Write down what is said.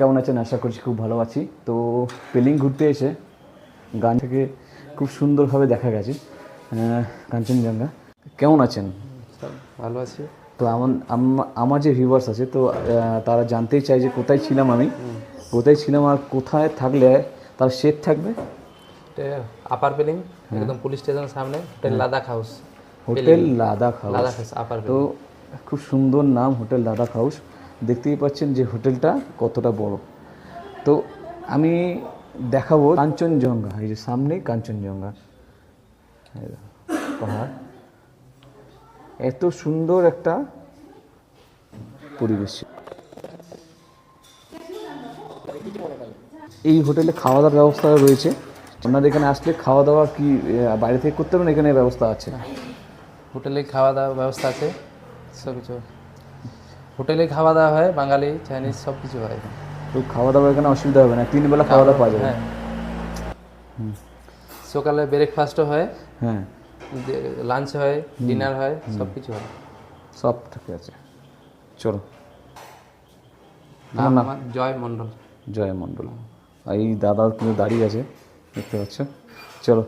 কেমন আছেন? আশা করছি খুব ভালো আছি। তো পেলিং ঘুরতে এসে গান থেকে খুব সুন্দরভাবে দেখা গেছে। আহ, কাঞ্চনজঙ্ঘা। কেমন আছেন? ভালো আছি। তো আমার আমার যে ভিউয়ার্স আছে তো তারা জানতেই চায় যে কোথায় ছিলাম আমি। কোথায় ছিলাম আর কোথায় থাকলে তার শেড থাকবে? আপার পেলিং একদম পুলিশ স্টেশনের সামনে hotel Ladakh house hotel Ladakh house Ladakh house আপার তো খুব সুন্দর নাম হোটেল লাদাখ হাউস দেখতেই পাচ্ছেন যে হোটেলটা কতটা বড়। তো আমি দেখাবো কাঞ্চনজঙ্ঘা এই যে সামনেই কাঞ্চনজঙ্ঘা। পাহাড়। এত সুন্দর একটা পরিবেশ। এই হোটেলে খাওয়া দাওয়ার ব্যবস্থা রয়েছে। আপনাদের এখানে আসলে খাওয়া দাওয়া কি বাইরে থেকে করতে পারেন এখানে ব্যবস্থা আছে। হোটেলে খাওয়া দাওয়ার ব্যবস্থা আছে সব কিছু। হোটেলে খাওয়া দাওয়া হয় বাঙালি চাইনিজ সব কিছু হয় তো খাওয়া দাওয়া এখানে অসুবিধা হবে না? তিন বেলা খাওয়া দাওয়া পাওয়া যাবে। হ্যাঁ। সকালে ব্রেকফাস্টও হয় হ্যাঁ। লাঞ্চ হয় ডিনার হয় সব কিছু হয়। সব ঠিক আছে। চলো। জয় মণ্ডল। জয় মণ্ডল এই দাদা কিন্তু দাঁড়িয়ে আছে দেখতে পাচ্ছ? চলো।